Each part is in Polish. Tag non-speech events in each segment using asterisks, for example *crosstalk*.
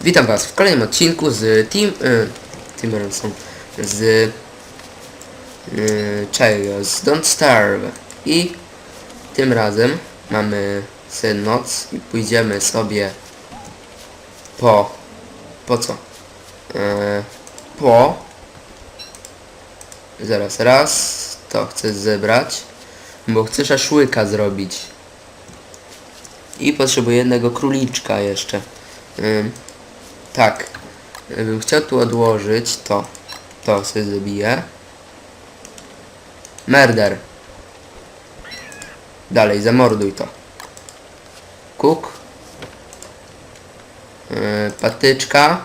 Witam Was w kolejnym odcinku z Team... Y, Team Ransom. Z... Y? Z Don't Starve. I tym razem mamy sobie noc i pójdziemy sobie po... Po co? E, po... Zaraz, raz. To chcę zebrać. Bo chcę szaszłyka zrobić. I potrzebuję jednego króliczka jeszcze. Ym, tak. Bym chciał tu odłożyć to. To sobie zabiję. Murder. Dalej, zamorduj to. Kuk. Yy, patyczka.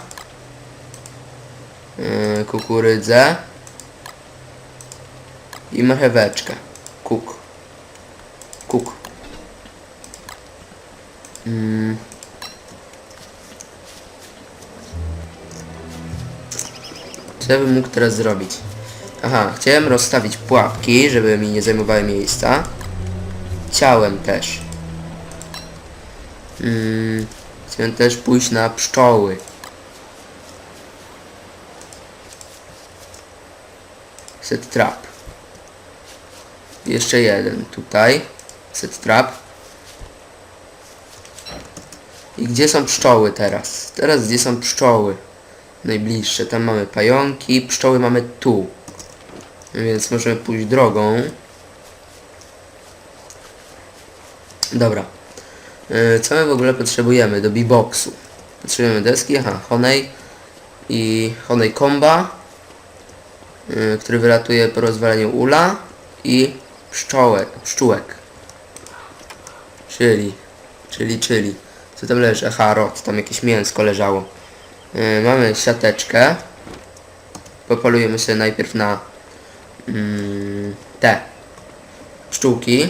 Yy, kukurydzę. I marcheweczkę. Kuk. Kuk. Mm. Co ja bym mógł teraz zrobić? Aha, chciałem rozstawić pułapki, żeby mi nie zajmowały miejsca. Chciałem też. Mm, chciałem też pójść na pszczoły. Set trap. Jeszcze jeden tutaj. Set trap. I gdzie są pszczoły teraz? Teraz gdzie są pszczoły? Najbliższe. Tam mamy pająki. Pszczoły mamy tu. Więc możemy pójść drogą. Dobra. Yy, Co my w ogóle potrzebujemy do beatboxu? Potrzebujemy deski, aha, honej i honej komba, yy, który wylatuje po rozwaleniu ula i pszczołek, pszczółek. Czyli, czyli, czyli. Co tam leży? Aha, rot, tam jakieś mięsko leżało. Yy, mamy siateczkę. Popolujemy sobie najpierw na mm, te pszczółki.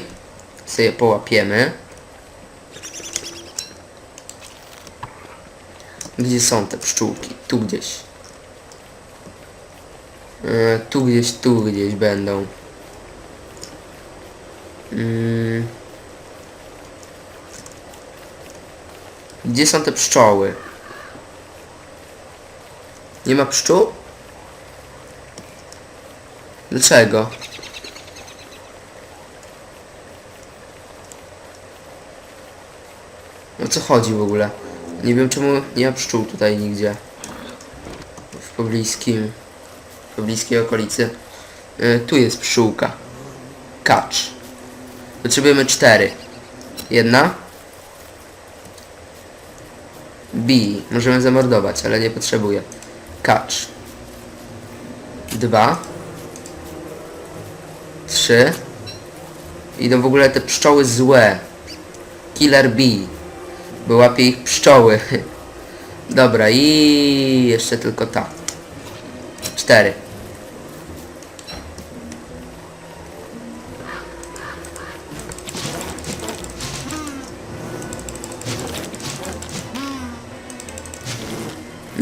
Sobie połapiemy. Gdzie są te pszczółki? Tu gdzieś. Yy, tu gdzieś, tu gdzieś będą. Mm. Gdzie są te pszczoły? Nie ma pszczół? Dlaczego? O co chodzi w ogóle? Nie wiem czemu nie ma pszczół tutaj nigdzie. W pobliskim... W pobliskiej okolicy. Y, tu jest pszczółka. Kacz. Potrzebujemy cztery. Jedna. B. Możemy zamordować, ale nie potrzebuję. Kacz. Dwa. Trzy. Idą w ogóle te pszczoły złe. Killer Bee. Bo łapie ich pszczoły. *laughs* Dobra, i jeszcze tylko ta. Cztery.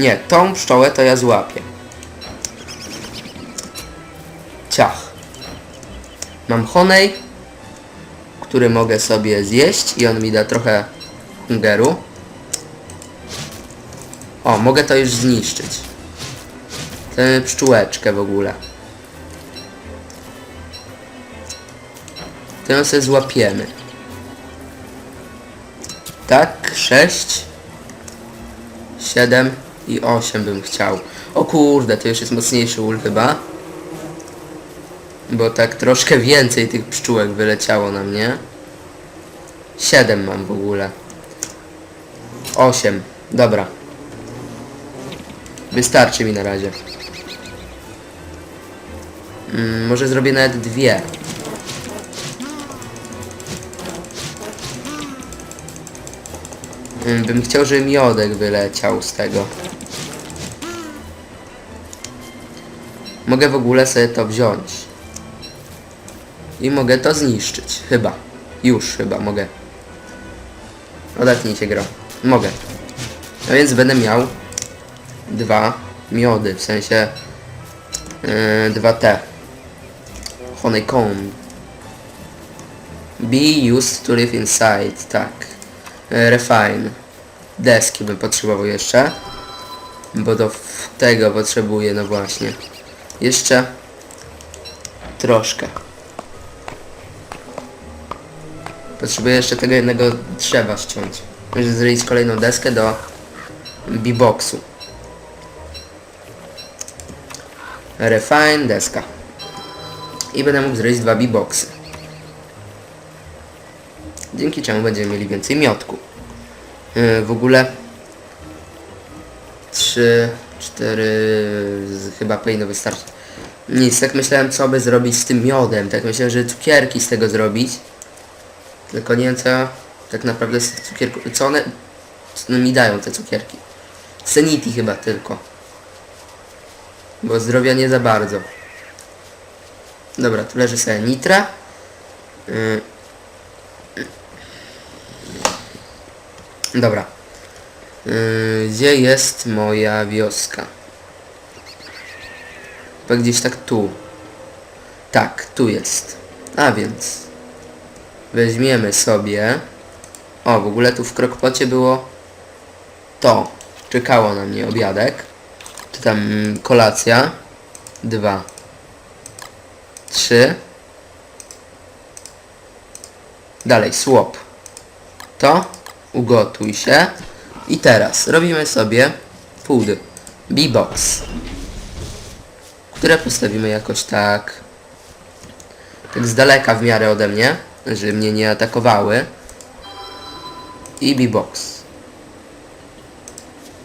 Nie, tą pszczołę to ja złapię. Ciach. Mam honej, który mogę sobie zjeść i on mi da trochę hungeru. O, mogę to już zniszczyć. Tę pszczółeczkę w ogóle. Tę sobie złapiemy. Tak, 6, 7 i 8 bym chciał. O kurde, to już jest mocniejszy ul chyba. Bo tak troszkę więcej tych pszczółek wyleciało na mnie. 7 mam w ogóle. 8. Dobra. Wystarczy mi na razie. Mm, może zrobię nawet dwie. Mm, bym chciał, żeby miodek wyleciał z tego. Mogę w ogóle sobie to wziąć. I mogę to zniszczyć. Chyba. Już chyba mogę. Odetnij się gro. Mogę. A więc będę miał dwa miody, w sensie yy, dwa te. Honeycomb. Be used to live inside, tak. Yy, refine. deski bym potrzebował jeszcze. Bo do tego potrzebuję, no właśnie. Jeszcze troszkę. Potrzebuję jeszcze tego jednego drzewa ściąć. Muszę zrobić kolejną deskę do B-boxu. Refine, deska. I będę mógł zrobić dwa B-boxy. Dzięki czemu będziemy mieli więcej miotku. Yy, w ogóle 3, 4 z, chyba powinno wystarczyć. Nic, tak myślałem co by zrobić z tym miodem. Tak myślałem, że cukierki z tego zrobić. Tylko nie wiem co tak naprawdę z tych cukierków. Co one mi dają te cukierki? Senity chyba tylko. Bo zdrowia nie za bardzo. Dobra, tu leży sobie nitra. Yy. Dobra. Yy, gdzie jest moja wioska? Chyba gdzieś tak tu. Tak, tu jest. A więc weźmiemy sobie. O, w ogóle tu w krokpocie było to. Czekało na mnie obiadek. Czy tam kolacja. Dwa. Trzy. Dalej, swap. To. Ugotuj się. I teraz robimy sobie food. B-box. Które postawimy jakoś tak. Tak z daleka w miarę ode mnie. Żeby mnie nie atakowały. I B-box.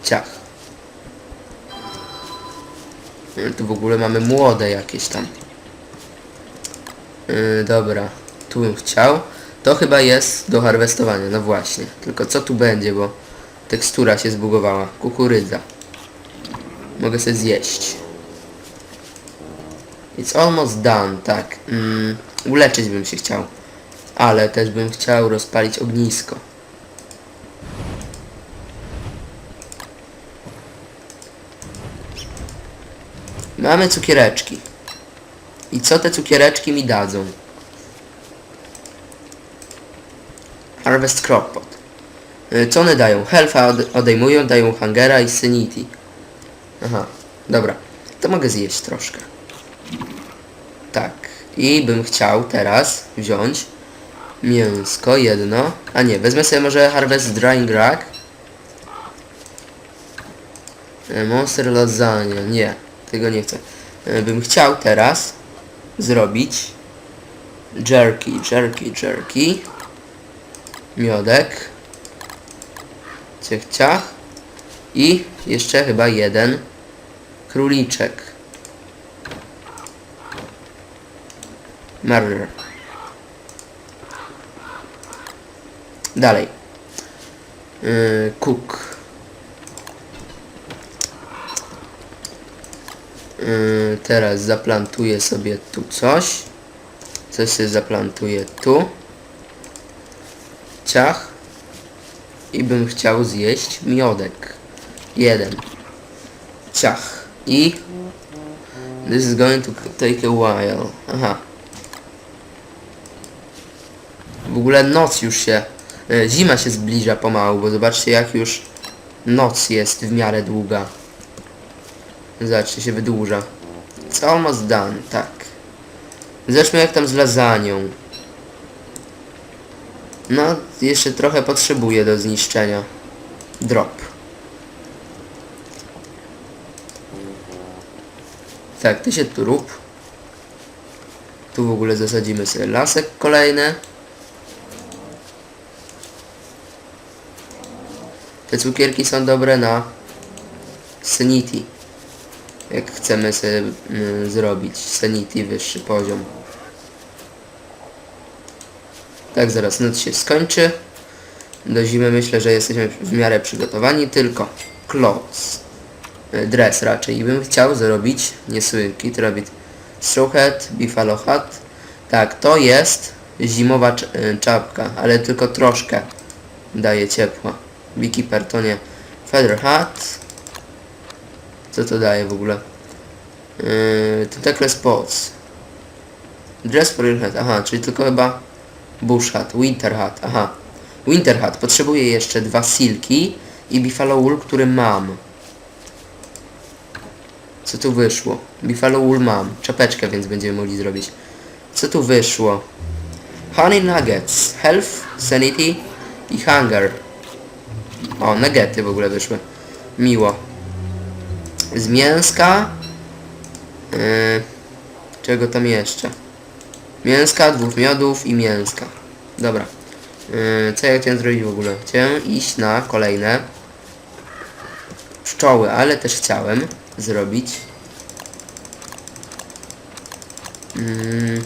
Ciach. Y, Tu w ogóle mamy młode jakieś tam. Yy, dobra. Tu bym chciał. To chyba jest do harwestowania, no właśnie. Tylko co tu będzie, bo tekstura się zbugowała. Kukurydza. Mogę sobie zjeść. It's almost done, tak. Mm, uleczyć bym się chciał. Ale też bym chciał rozpalić ognisko. Mamy cukiereczki. I co te cukiereczki mi dadzą? Harvest Crockpot. Y, Co one dają? Health'a od odejmują, dają Hungera i Sanity. Aha, dobra. To mogę zjeść troszkę. Tak. I bym chciał teraz wziąć mięsko jedno. A nie, wezmę sobie może Harvest Drying Rack. E, Monster Lasagna. Nie, tego nie chcę. E, Bym chciał teraz zrobić jerky, jerky, jerky. Miodek. Ciech, ciach. I jeszcze chyba jeden króliczek. Murder. Dalej. Yy, cook. Yy, teraz zaplantuję sobie tu coś. Coś się zaplantuję tu. Ciach. I bym chciał zjeść miodek. Jeden. Ciach. I... This is going to take a while. Aha. W ogóle noc już się... e, Zima się zbliża pomału, bo zobaczcie jak już noc jest w miarę długa. Zobaczcie, się wydłuża. It's almost done, tak. Zobaczmy jak tam z lasagną. No, jeszcze trochę potrzebuję do zniszczenia. Drop. Tak, ty się tu rób. Tu w ogóle zasadzimy sobie lasek kolejny. Te cukierki są dobre na sanity. Jak chcemy sobie mm, zrobić sanity wyższy poziom. Tak, zaraz noc się skończy. Do zimy myślę, że jesteśmy w miarę przygotowani, tylko clothes. E, Dress raczej. I bym chciał zrobić, nie słynki, to robić straw hat, buffalo hat. Tak, to jest zimowa e, czapka, ale tylko troszkę daje ciepła. Beekeeper to. Feather hat. Co to daje w ogóle? Yy, Tentacle spots. Dress for your head. Aha, czyli tylko chyba Bush hat, Winter hat, aha. Winter hat. Potrzebuję jeszcze dwa silki i Buffalo Wool, który mam. Co tu wyszło? Buffalo Wool mam. Czapeczkę więc będziemy mogli zrobić. Co tu wyszło? Honey Nuggets. Health, Sanity i Hunger. O, nuggety w ogóle wyszły. Miło. Z mięska. Yy, czego tam jeszcze? Mięska, dwóch miodów i mięska. Dobra. Yy, co ja chciałem zrobić w ogóle? Chciałem iść na kolejne pszczoły, ale też chciałem zrobić mm,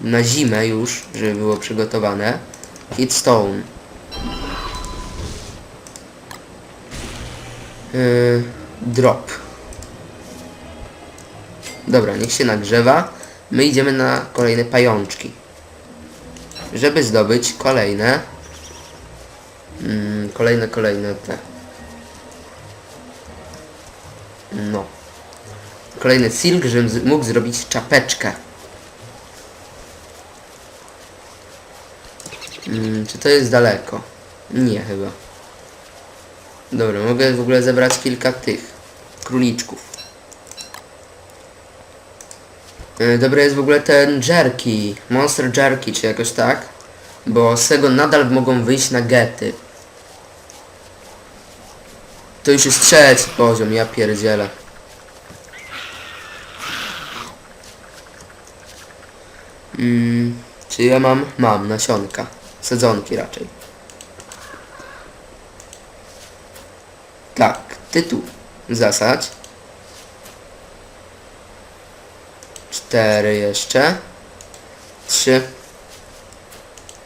na zimę już, żeby było przygotowane Hitstone. Yy, drop. Dobra, niech się nagrzewa. My idziemy na kolejne pajączki. Żeby zdobyć kolejne... Mm, kolejne, kolejne te... No. Kolejny silk, żebym mógł zrobić czapeczkę. Mm, czy to jest daleko? Nie chyba. Dobra, mogę w ogóle zebrać kilka tych króliczków. Yy, Dobry jest w ogóle ten jerky, monster jerky czy jakoś tak, bo z tego nadal mogą wyjść na gety. To już jest trzeci poziom, ja pierdzielę. Mm, czy ja mam? Mam, nasionka. Sadzonki raczej. Tak, tytuł. Zasadź. Cztery jeszcze. Trzy.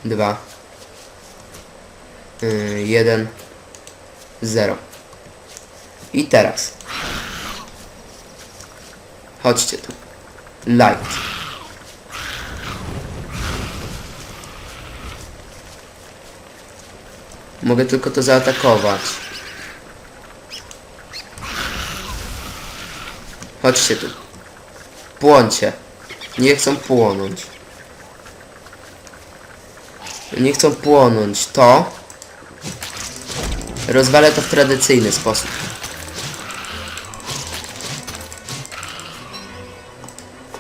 Dwa. Yy, jeden. Zero. I teraz. Chodźcie tu. Light. Mogę tylko to zaatakować. Chodźcie tu. Płońcie. Nie chcą płonąć. Nie chcą płonąć. To rozwalę to w tradycyjny sposób.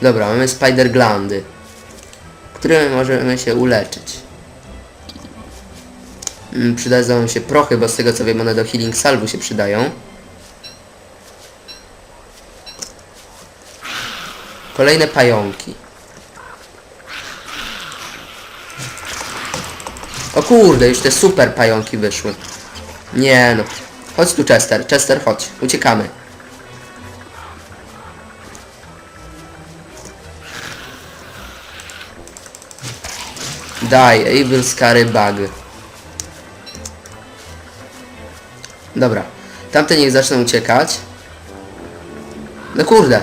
Dobra, mamy spider glandy, którymi możemy się uleczyć. Mm, Przydadzą się prochy, bo z tego co wiem one do healing salvu się przydają. Kolejne pająki. O kurde, już te super pająki wyszły. Nie no. Chodź tu Chester, Chester chodź, uciekamy. Daj, Evil Scary Bug. Dobra. Tamte niech zaczną uciekać. No kurde.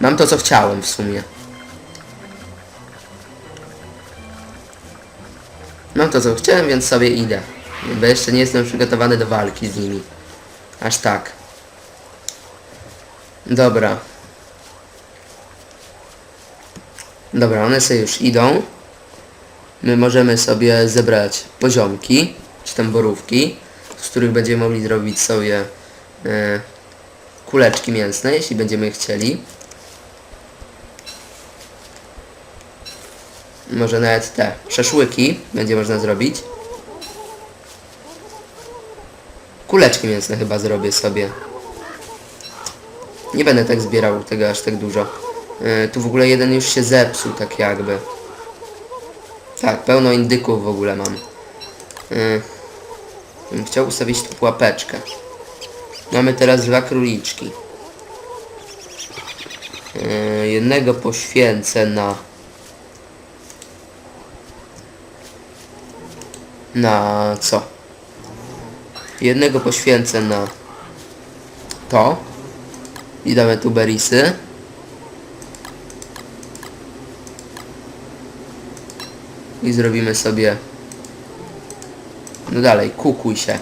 Mam to co chciałem w sumie. Mam to co chciałem, więc sobie idę. Bo jeszcze nie jestem przygotowany do walki z nimi. Aż tak. Dobra. Dobra, one sobie już idą. My możemy sobie zebrać poziomki, czy tam borówki, z których będziemy mogli zrobić sobie e, kuleczki mięsne, jeśli będziemy chcieli. Może nawet te szaszłyki będzie można zrobić. Kuleczki mięsne chyba zrobię sobie. Nie będę tak zbierał tego aż tak dużo. E, tu w ogóle jeden już się zepsuł, tak jakby. Tak, pełno indyków w ogóle mam. Yy, chciał ustawić tu pułapeczkę. Mamy teraz dwa króliczki. Yy, jednego poświęcę na... Na co? Jednego poświęcę na to. I damy tu berisy. I zrobimy sobie... No dalej, kukuj się.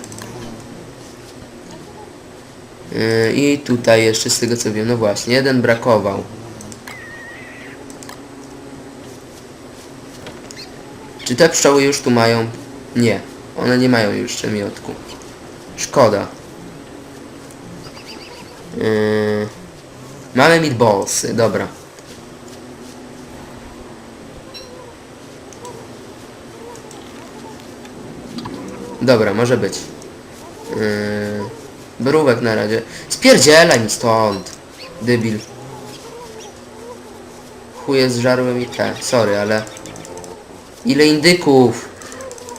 Yy, I tutaj jeszcze z tego co wiem, no właśnie, jeden brakował. Czy te pszczoły już tu mają? Nie. One nie mają już przemiotku. Szkoda. Yy... Mamy meatballsy, dobra. Dobra, może być. Yy... Brówek na razie. Spierdzielaj mi stąd. Dybil. Chuje zżarły mi te. Sorry, ale... Ile indyków?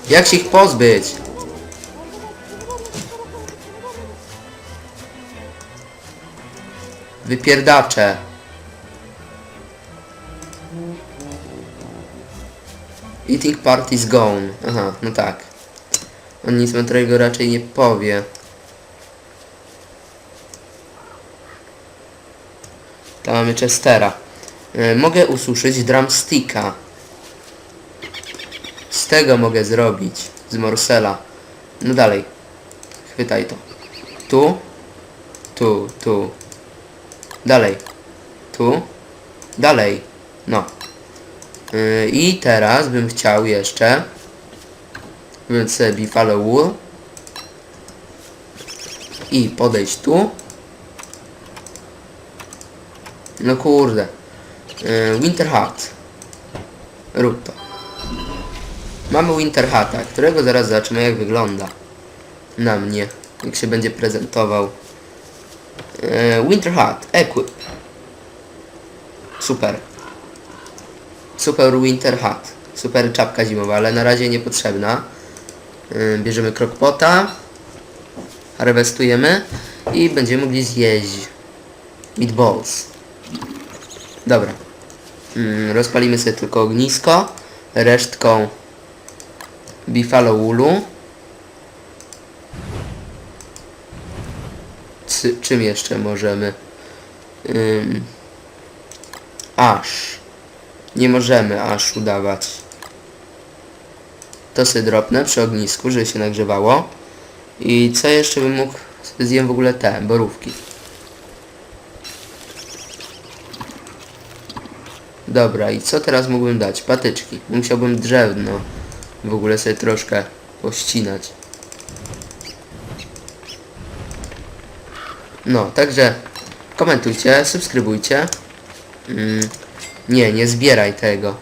Jak się ich pozbyć? Wypierdacze. Eating party is gone. Aha, no tak. On nic mądrego raczej nie powie. Tam mamy Chestera. E, mogę ususzyć drumsticka. Z tego mogę zrobić. Z morsela. No dalej. Chwytaj to. Tu. Tu, tu. Dalej. Tu. Dalej. No. Yy, I teraz bym chciał jeszcze wziąć sobie Buffalo Wool i podejść tu. No kurde. Yy, Winter. Rób to. Mamy Winter Hata, którego zaraz zobaczymy jak wygląda. Na mnie. Jak się będzie prezentował. Yy, Winter Hat. Equip. Super. Super Winter Hat. Super czapka zimowa, ale na razie niepotrzebna. Yy, bierzemy krokpota. Harvestujemy. I będziemy mogli zjeść meatballs. Dobra. Mm, rozpalimy sobie tylko ognisko. Resztką Buffalo Woolu. Czym jeszcze możemy? Ym, aż. Nie możemy aż udawać. To sobie dropnę przy ognisku, żeby się nagrzewało. I co jeszcze bym mógł? Zjem w ogóle te borówki. Dobra, i co teraz mógłbym dać? Patyczki. Musiałbym drewno w ogóle sobie troszkę pościnać. No, także komentujcie, subskrybujcie. Mm, nie, nie zbieraj tego.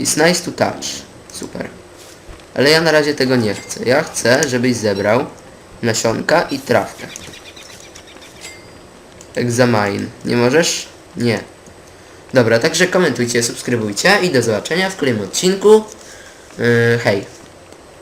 It's nice to touch. Super. Ale ja na razie tego nie chcę. Ja chcę, żebyś zebrał nasionka i trawkę. Examine. Nie możesz? Nie. Dobra, także komentujcie, subskrybujcie i do zobaczenia w kolejnym odcinku. Yy, hej.